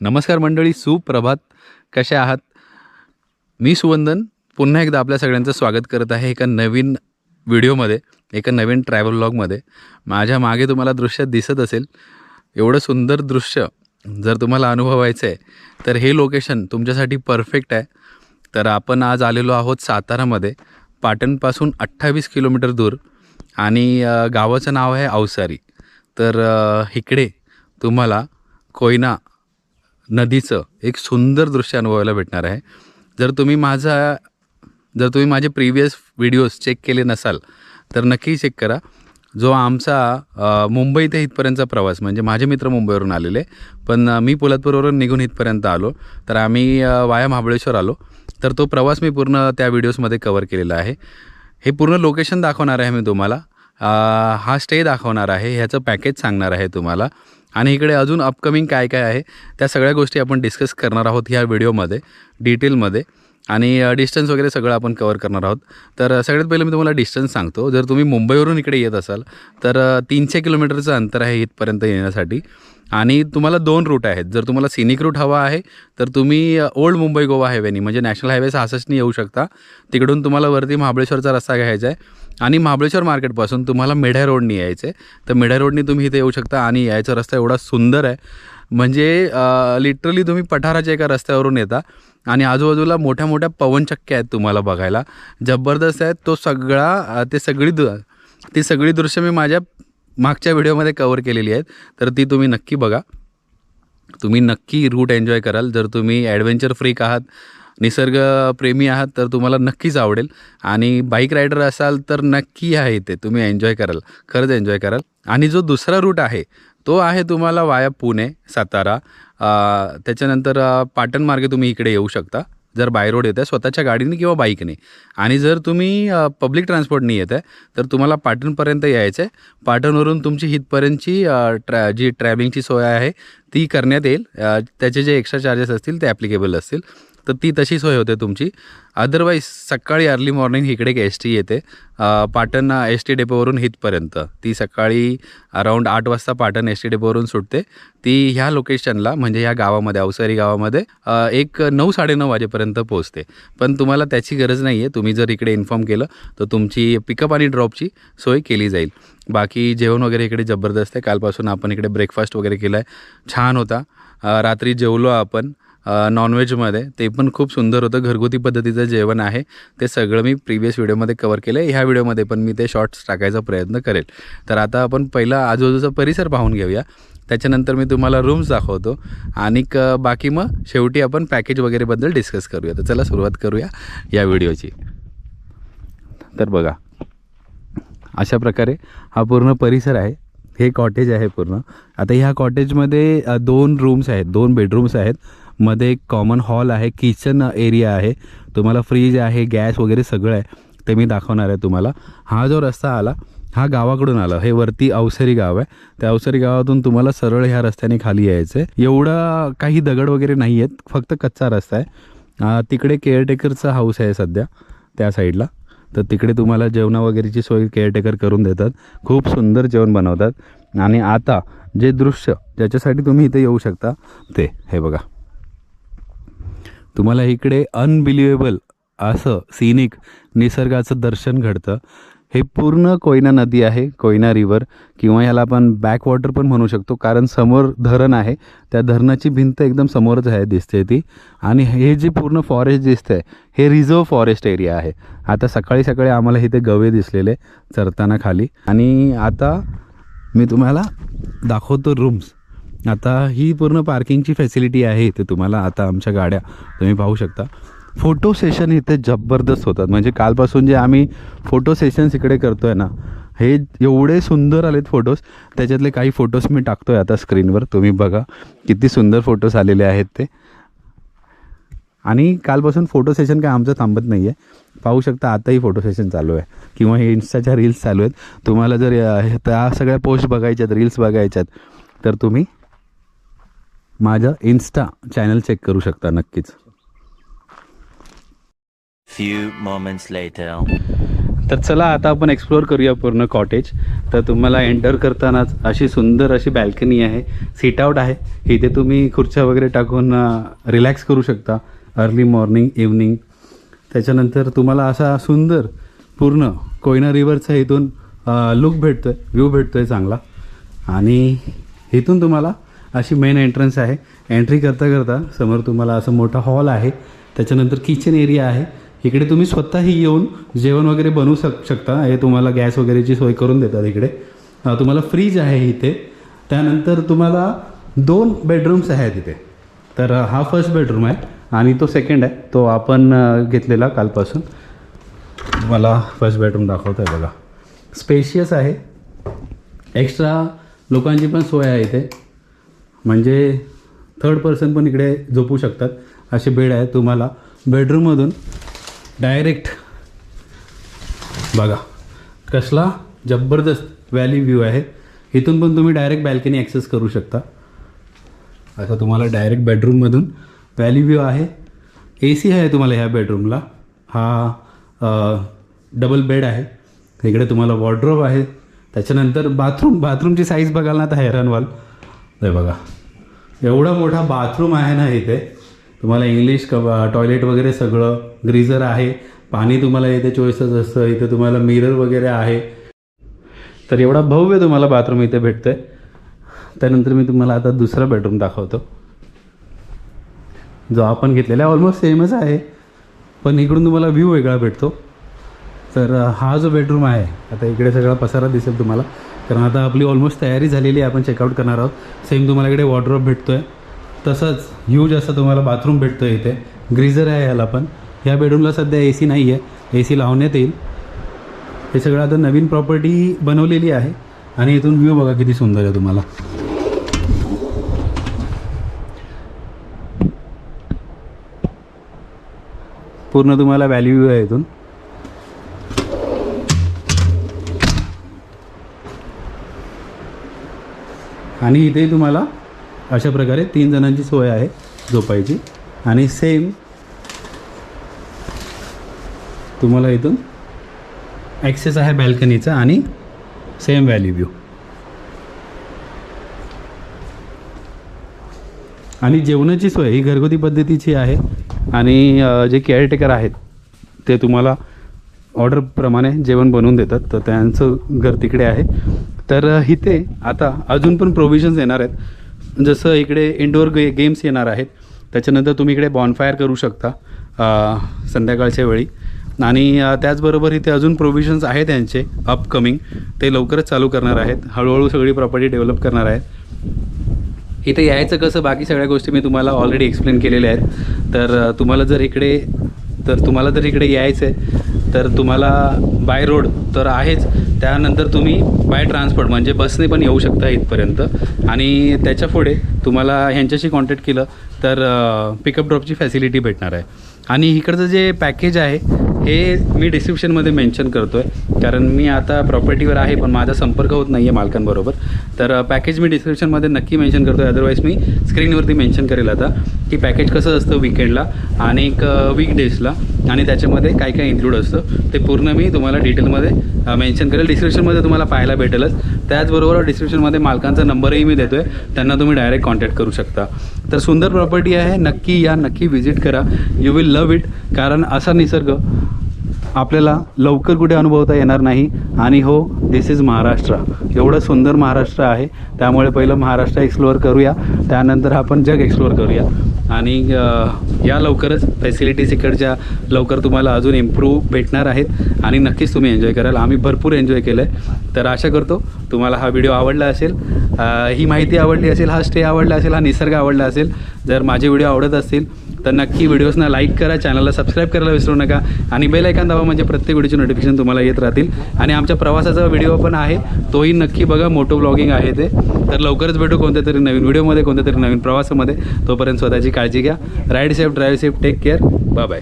नमस्कार मंडळी सुप्रभात. कशा आहात? मी सुवंदन. पुन्हा एकदा आपल्या सगळ्यांचं स्वागत करत आहे एका नवीन व्हिडिओमध्ये एका नवीन ट्रॅव्हल व्लॉगमध्ये माझ्या मागे तुम्हाला दृश्य दिसत असेल. एवढं सुंदर दृश्य जर तुम्हाला अनुभवायचं आहे तर हे लोकेशन तुमच्यासाठी परफेक्ट आहे. तर आपण आज आलेलो आहोत सातारामध्ये पाटणपासून अठ्ठावीस किलोमीटर दूर आणि गावाचं नाव आहे अवसारी तर इकडे तुम्हाला कोयना नदीचं एक सुंदर दृश्य अनुभवायला भेटणार आहे. जर तुम्ही माझा जर तुम्ही माझे प्रिव्हियस व्हिडिओज चेक केले नसाल तर नक्की चेक करा. जो आमचा मुंबई ते इथपर्यंतचा प्रवास म्हणजे माझे मित्र मुंबईवरून आलेले पण मी पोलादपूरवरून निघून इथपर्यंत आलो तर आम्ही वाया महाबळेश्वर आलो. तर तो प्रवास मी पूर्ण त्या व्हिडिओजमध्ये कवर केलेला आहे. हे पूर्ण लोकेशन दाखवणार आहे मी तुम्हाला. हा स्टे दाखवणार आहे ह्याचं पॅकेज सांगणार आहे तुम्हाला. आणि इकडे अजून अपकमिंग काय काय आहे त्या सगळ्या गोष्टी आपण डिस्कस करणार आहोत ह्या व्हिडिओमध्ये डिटेलमध्ये आणि डिस्टन्स वगैरे सगळं आपण कवर करणार आहोत. तर सगळ्यात पहिलं मी तुम्हाला डिस्टन्स सांगतो. जर तुम्ही मुंबईवरून इकडे येत असाल तर तीनशे किलोमीटरचं अंतर आहे इथपर्यंत येण्यासाठी. आणि तुम्हाला दोन रूट आहेत. जर तुम्हाला सिनिक रूट हवा आहे तर तुम्ही ओल्ड मुंबई गोवा हायवेनी म्हणजे नॅशनल हायवे सहासष्टनी येऊ शकता. तिकडून तुम्हाला वरती महाबळेश्वरचा रस्ता घ्यायचा आहे. आणि महाबळेश्वर मार्केटपासून तुम्हाला मेढ्या रोडनी यायचं आहे तर मेढ्या रोडनी तुम्ही इथे येऊ शकता आणि यायचा रस्ता एवढा सुंदर आहे. म्हणजे लिटरली तुम्ही पठाराच्या एका रस्त्यावरून येता आणि आजूबाजूला मोठ्या मोठ्या पवनचक्क्या आहेत तुम्हाला बघायला. जबरदस्त आहेत तो सगळा ते सगळी दु ती सगळी दृश्य मी माझ्या मागच्या व्हिडिओमध्ये कवर केलेली आहेत. तर ती तुम्ही नक्की बघा. तुम्ही नक्की रूट एन्जॉय कराल. जर तुम्ही ॲडव्हेंचर फ्रीक आहात निसर्गप्रेमी आहात तर तुम्हाला नक्कीच आवडेल. आणि बाईक रायडर असाल तर नक्की आहे ते तुम्ही एन्जॉय कराल. खरंच एन्जॉय कराल. आणि जो दुसरा रूट आहे तो आहे तुम्हाला वाया पुणे सातारा. त्याच्यानंतर पाटण मार्गे तुम्ही इकडे येऊ शकता. जर बाय रोड येत आहे स्वतःच्या गाडीने किंवा बाईकने. आणि जर तुम्ही पब्लिक ट्रान्सपोर्टने येत आहे तर तुम्हाला पाटणपर्यंत यायचं आहे पाटणवरून तुमची इथपर्यंतची ट्रॅ जी ट्रॅव्हलिंगची सोय आहे ती करण्यात येईल. त्याचे जे एक्स्ट्रा चार्जेस असतील ते ॲप्लिकेबल असतील. तर ती तशी सोय होते तुमची. अदरवाईज सकाळी अर्ली मॉर्निंग इकडे एक एस टी येते. पाटण एस टी डेपोवरून हितपर्यंत. ती सकाळी अराऊंड आठ वाजता पाटण एस टी डेपोवरून सुटते. ती ह्या लोकेशनला म्हणजे ह्या गावामध्ये अवसारी गावामध्ये एक नऊ साडेनऊ वाजेपर्यंत पोहोचते. पण तुम्हाला त्याची गरज नाही आहे तुम्ही जर इकडे इन्फॉर्म केलं तर तुमची पिकअप आणि ड्रॉपची सोय केली जाईल. बाकी जेवण वगैरे इकडे जबरदस्त आहे. कालपासून आपण इकडे ब्रेकफास्ट वगैरे केला आहे छान होता. रात्री जेवलो आपण. नॉनव्हेजमध्ये ते पण खूप सुंदर होतं. घरगुती पद्धतीचं जेवण आहे. ते सगळं मी प्रिव्हियस व्हिडिओमध्ये कवर केलं आहे ह्या व्हिडिओमध्ये पण मी ते शॉर्ट्स टाकायचा प्रयत्न करेल. तर आता आपण पहिला आजूबाजूचा परिसर पाहून घेऊया. त्याच्यानंतर मी तुम्हाला रूम्स दाखवतो. आणि बाकी मग शेवटी आपण पॅकेज वगैरेबद्दल डिस्कस करूया. तर चला सुरुवात करूया या व्हिडिओची तर बघा. अशा प्रकारे हा पूर्ण परिसर आहे. हे कॉटेज आहे पूर्ण. आता ह्या कॉटेजमध्ये दोन रूम्स आहेत. दोन बेडरूम्स आहेत. मध्ये एक कॉमन हॉल आहे किचन एरिया आहे. तुम्हाला फ्रीज आहे गॅस वगैरे सगळं आहे. ते मी दाखवणार आहे तुम्हाला. हा जो रस्ता आला हा गावाकडून आला. हे वरती अवसरी गाव आहे. त्या अवसरी गावातून तुम्हाला सरळ ह्या रस्त्याने खाली यायचं आहे एवढं काही दगड वगैरे नाही आहेत फक्त कच्चा रस्ता आहे. तिकडे केअरटेकरचा हाऊस आहे सध्या त्या साईडला तर तिकडे तुम्हाला जेवणा वगैरेची सोय केअरटेकर करून देतात. खूप सुंदर जेवण बनवतात. आणि आता जे दृश्य ज्याच्यासाठी तुम्ही इथे येऊ शकता ते हे बघा. तुम्हाला इकडे अनबिलिवेबल असं सिनिक निसर्गाचं दर्शन घडतं. हे पूर्ण कोयना नदी आहे कोयना रिवर किंवा याला आपण बॅकवॉटर पण म्हणू शकतो कारण समोर धरण आहे. त्या धरणाची भिंत एकदम समोरच आहे दिसते ती. आणि हे जे पूर्ण फॉरेस्ट दिसतंय हे रिझर्व फॉरेस्ट एरिया आहे. आता सकाळी सकाळी आम्हाला इथे गवे दिसलेले चरताना खाली. आणि आता मी तुम्हाला दाखवतो रूम्स आता ही पूर्ण पार्किंगची फॅसिलिटी आहे इथे तुम्हाला आता आमच्या गाड्या तुम्ही पाहू शकता. फोटो सेशन इथे जबरदस्त होतात. म्हणजे कालपासून जे आम्ही फोटो सेशन्स इकडे करतोय ना हे एवढे सुंदर आलेत फोटोज त्याच्यातले काही फोटोज मी टाकतोय आता स्क्रीनवर तुम्ही बघा किती सुंदर फोटोज आलेले आहेत ते. आणि कालपासून फोटो सेशन काय आमचं थांबत नाही आहे पाहू शकता आताही फोटो सेशन चालू आहे. किंवा हे इन्स्टाच्या रील्स चालू आहेत. तुम्हाला जर त्या सगळ्या पोस्ट बघायच्यात रील्स बघायच्यात तर तुम्ही माझं इन्स्टा चॅनल चेक करू शकता नक्कीच. Few moments later. तर चला आता आपण एक्सप्लोअर करूया पूर्ण कॉटेज तर तुम्हाला एंटर करतानाच अशी सुंदर अशी बॅल्कनी आहे. सीट आउट आहे. इथे तुम्ही खुर्च्या वगैरे टाकून रिलॅक्स करू शकता. अर्ली मॉर्निंग इव्हनिंग त्याच्यानंतर तुम्हाला असा सुंदर पूर्ण कोयना रिव्हरचा इथून लुक भेटतो आहे व्ह्यू भेटतो आहे चांगला. आणि इथून तुम्हाला अशी मेन एंट्रन्स आहे. एंट्री करता करता समोर तुम्हाला असं मोठा हॉल आहे. त्याच्यानंतर किचन एरिया आहे. इकडे तुम्ही स्वतःही येऊन जेवण वगैरे बनवू शक शकता. हे तुम्हाला गॅस वगैरेची सोय करून देतात इकडे. तुम्हाला फ्रीज आहे इथे. त्यानंतर तुम्हाला दोन बेडरूम्स आहेत इथे. तर हा फर्स्ट बेडरूम आहे आणि तो सेकंड आहे. तो आपण घेतलेला कालपासून. मला फर्स्ट बेडरूम दाखवतो आहे बघा. स्पेशियस आहे. एक्स्ट्रा लोकांची पण सोय आहे इथे. म्हणजे थर्ड पर्सन पण इकडे झोपू शकतात. असे बेड आहेत तुम्हाला बेडरूममधून डायरेक्ट बघा. कसला जबरदस्त व्हॅली व्ह्यू आहे. इथून पण तुम्ही डायरेक्ट बॅल्कनी ॲक्सेस करू शकता. आता तुम्हाला डायरेक्ट बेडरूममधून व्हॅली व्ह्यू आहे. ए सी आहे तुम्हाला ह्या बेडरूमला हा डबल बेड आहे. इकडे तुम्हाला वॉर्ड्रोब आहे. त्याच्यानंतर बाथरूम बाथरूमची साईज बघाल ना तर हैराण व्हाल बघा. एवढा मोठा बाथरूम आहे ना इथे. तुम्हाला इंग्लिश क टॉयलेट वगैरे सगळं ग्रीझर आहे. पाणी तुम्हाला इथे चॉईसच असतं. इथे तुम्हाला मिरर वगैरे आहे. तर एवढा भव्य तुम्हाला बाथरूम इथे भेटतं आहे त्यानंतर मी तुम्हाला आता दुसरा बेडरूम दाखवतो. जो आपण घेतलेला आहे ऑलमोस्ट सेमच आहे. पण इकडून तुम्हाला व्ह्यू वेगळा भेटतो. तर हा जो बेडरूम आहे आता इकडे सगळा पसारा दिसेल तुम्हाला. कारण आता आपली ऑलमोस्ट तयारी झालेली आहे आपण चेकआउट करणार आहोत. सेम तुम्हाला इकडे वॉर्ड्रॉप भेटतो आहे तसंच ह्यूज असं तुम्हाला बाथरूम भेटतो आहे इथे. ग्रीझर आहे ह्याला पण. ह्या बेडरूमला सध्या ए सी नाही आहे ए सी लावण्यात येईल. हे सगळं आता नवीन प्रॉपर्टी बनवलेली आहे. आणि इथून व्ह्यू बघा किती सुंदर आहे तुम्हाला. पूर्ण तुम्हाला व्हॅल्यू व्ह्यू आहे इथून. आणि इथे तुम्हाला अशा प्रकारे तीन जणांची सोय आहे झोपायची. आणि सेम तुम्हाला इथून ॲक्सेस आहे बॅल्कनीचा आणि सेम व्हॅल्यू व्ह्यू आणि जेवणाची सोय ही घरगुती पद्धतीची आहे आणि जे केअरटेकर आहेत ते तुम्हाला ऑर्डरप्रमाणे जेवण बनवून देतात. तर त्यांचं घर तिकडे आहे. तर इथे आता अजून पण प्रोव्हिजन्स येणार आहेत. जसं इकडे इंडोर गे गेम्स येणार आहेत. त्याच्यानंतर तुम्ही इकडे बॉनफायर करू शकता संध्याकाळच्या वेळी. आणि त्याचबरोबर इथे अजून प्रोव्हिजन्स आहे त्यांचे अपकमिंग ते लवकरच चालू करणार आहेत. हळूहळू सगळी प्रॉपर्टी डेव्हलप करणार आहेत. इथे यायचं कसं बाकी सगळ्या गोष्टी मी तुम्हाला ऑलरेडी एक्सप्लेन केलेल्या आहेत. तर तुम्हाला जर इकडे तर तुम्हाला जर इकडे यायचं आहे तर तुम्हाला बाय रोड तर आहेच. त्यानंतर तुम्ही बाय ट्रान्सपोर्ट म्हणजे बसने पण येऊ शकता इथपर्यंत. आणि त्याच्या पुढे तुम्हाला ह्यांच्याशी कॉन्टॅक्ट केलं तर पिकअप ड्रॉपची फॅसिलिटी भेटणार आहे. आणि इकडचं जे पॅकेज आहे हे मी डिस्क्रिप्शनमध्ये मेन्शन करतो आहे कारण मी आता प्रॉपर्टीवर आहे पण माझा संपर्क होत नाही आहे मालकांबरोबर. तर पॅकेज मी डिस्क्रिप्शनमध्ये नक्की मेन्शन करतो आहे अदरवाईज मी स्क्रीनवरती मेन्शन करेल आता की पॅकेज कसं असतं विकेंडला आणि एक वीकडेजला आणि त्याच्यामध्ये काय काय इन्क्लूड असतं ते पूर्ण मी तुम्हाला डिटेलमध्ये मेन्शन करेल. डिस्क्रिप्शनमध्ये तुम्हाला पाहायला भेटेलच. त्याचबरोबर डिस्क्रिप्शनमध्ये मालकांचा नंबरही मी देतो आहे त्यांना तुम्ही डायरेक्ट कॉन्टॅक्ट करू शकता. तर सुंदर प्रॉपर्टी आहे. नक्की या नक्की व्हिजिट करा. यू विल लव इट कारण असा निसर्ग आपल्याला लवकर कुठे अनुभवता येणार नाही. आणि हो दिस इज महाराष्ट्र. एवढं सुंदर महाराष्ट्र आहे. त्यामुळे पहिलं महाराष्ट्र एक्सप्लोअर करूया. त्यानंतर आपण जग एक्सप्लोअर करूया. आणि या लवकरच फॅसिलिटीज इकडच्या लवकर तुम्हाला अजून इम्प्रूव्ह भेटणार आहेत. आणि नक्कीच तुम्ही एन्जॉय कराल. आम्ही भरपूर एन्जॉय केलं आहे तर आशा करतो तुम्हाला हा व्हिडिओ आवडला असेल. ही माहिती आवडली असेल हा स्टे आवडला असेल हा निसर्ग आवडला असेल जर माझे व्हिडिओ आवडत असतील तर नक्की व्हिडिओजना लाईक करा चॅनलला सबस्क्राईब करायला विसरू नका आणि बेल ऐकन दाबा म्हणजे प्रत्येक व्हिडिओचे नोटिफिकेशन तुम्हाला येत राहतील. आणि आमच्या प्रवासाचा व्हिडिओ पण आहे तोही नक्की बघा मोटो ब्लॉगिंग आहे ते. तर लवकरच भेटू कोणत्या तरी नवीन व्हिडिओमध्ये कोणत्या तरी नवीन प्रवासामध्ये. तोपर्यंत स्वतःची काळजी घ्या. Ride safe drive safe take care bye bye